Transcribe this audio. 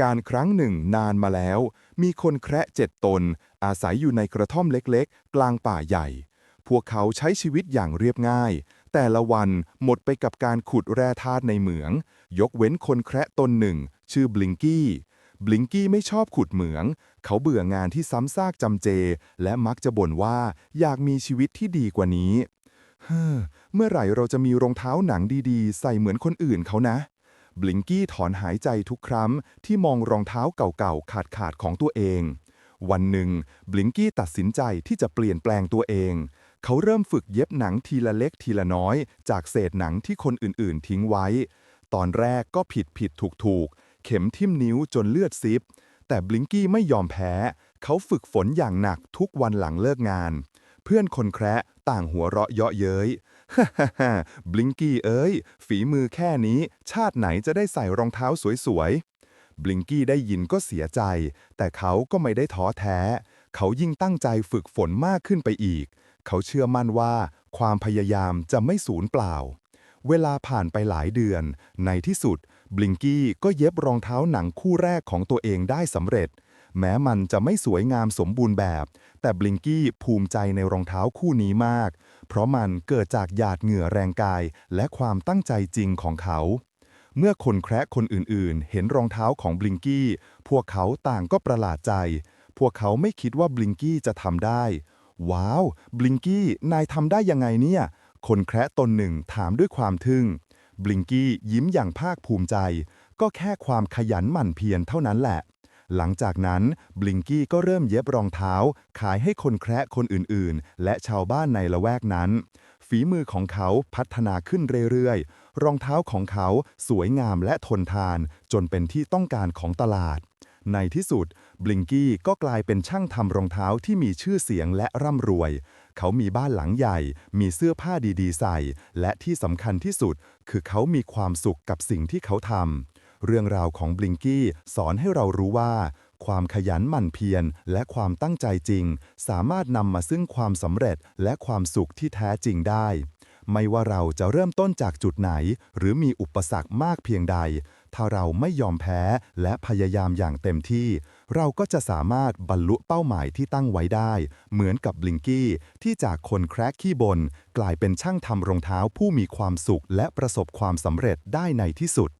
การครั้งหนึ่งนานมาแล้ว มีคนแคระเจ็ดตน อาศัยอยู่ในกระท่อมเล็กๆ กลางป่าใหญ่ พวกเขาใช้ชีวิตอย่างเรียบง่าย แต่ละวันหมดไปกับการขุดแร่ธาตุในเหมือง ยกเว้นคนแคระตนหนึ่ง ชื่อบลิงกี้บลิงกี้ไม่ชอบขุดเหมือง เขาเบื่องานที่ซ้ำซากจำเจ และมักจะบ่นว่าอยากมีชีวิตที่ดีกว่านี้ เฮ้อ เมื่อไหร่เราจะมีรองเท้าหนังดีๆ ใส่เหมือนคนอื่นเขานะ บลิงกี้ถอนหายใจทุกครั้งที่มองรองเท้าเก่าๆ ขาดๆ ของตัวเอง วันหนึ่ง บลิงกี้ตัดสินใจที่จะเปลี่ยนแปลงตัวเอง เขาเริ่มฝึกเย็บหนังทีละเล็กทีละน้อย จากเศษหนังที่คนอื่นๆ ทิ้งไว้ ตอนแรกก็ผิดผิดถูกถูกๆเข็มทิ่มนิ้วจนเลือดซิบ แต่บลิงกี้ไม่ยอมแพ้ เขาฝึกฝนอย่างหนักทุกวันหลังเลิกงาน เพื่อนคนแคระต่างหัวเราะเยาะเย้ย ฮ่าฮ่าฮ่าบลิงกี้เอ้ย ฝีมือแค่นี้ ชาติไหนจะได้ใส่รองเท้าสวยๆ บลิงกี้ได้ยินก็เสียใจ แต่เขาก็ไม่ได้ท้อแท้ เขายิ่งตั้งใจฝึกฝนมากขึ้นไปอีก เขาเชื่อมั่นว่า ความพยายามจะไม่สูญเปล่า เวลาผ่านไปหลายเดือน ในที่สุด บลิงกี้ก็เย็บรองเท้าหนังคู่แรกของตัวเองได้สำเร็จ แม้มันจะไม่สวยงามสมบูรณ์แบบ แต่บลิงกี้ภูมิใจในรองเท้าคู่นี้มาก เพราะมันเกิดจากหยาดเหงื่อแรงกาย และความตั้งใจจริงของเขา เมื่อคนแคระคนอื่นๆ เห็นรองเท้าของบลิงกี้ พวกเขาต่างก็ประหลาดใจ พวกเขาไม่คิดว่าบลิงกี้จะทำได้ ว้าว บลิงกี้ นายทำได้ยังไงเนี่ย คนแคระตนหนึ่งถามด้วยความทึ่ง บลิงกี้ยิ้มอย่างภาคภูมิใจ ก็แค่ความขยันหมั่นเพียรเท่านั้นแหละ หลังจากนั้นบลิงกี้ก็เริ่มเย็บรองเท้า ขายให้คนแคระคนอื่นๆ และชาวบ้านในละแวกนั้น ฝีมือของเขาพัฒนาขึ้นเรื่อยๆ รองเท้าของเขาสวยงามและทนทาน จนเป็นที่ต้องการของตลาด ในที่สุดบลิงกี้ก็กลายเป็นช่างทำรองเท้าที่มีชื่อเสียงและร่ำรวย เขามีบ้านหลังใหญ่ มีเสื้อผ้าดีๆ ใส่ และที่สำคัญที่สุด คือเขามีความสุขกับสิ่งที่เขาทำ เรื่องราวของบลิงกี้สอนให้เรารู้ว่า ความขยันหมั่นเพียรและความตั้งใจจริง สามารถนำมาซึ่งความสำเร็จและความสุขที่แท้จริงได้ ไม่ว่าเราจะเริ่มต้นจากจุดไหน หรือมีอุปสรรคมากเพียงใด ถ้าเราไม่ยอมแพ้และพยายามอย่างเต็มที่ เราก็จะสามารถบรรลุเป้าหมายที่ตั้งไว้ได้ เหมือนกับบลิงกี้ที่จากคนแคร์ขี้บน กลายเป็นช่างทำรองเท้าผู้มีความสุขและประสบความสำเร็จได้ในที่สุด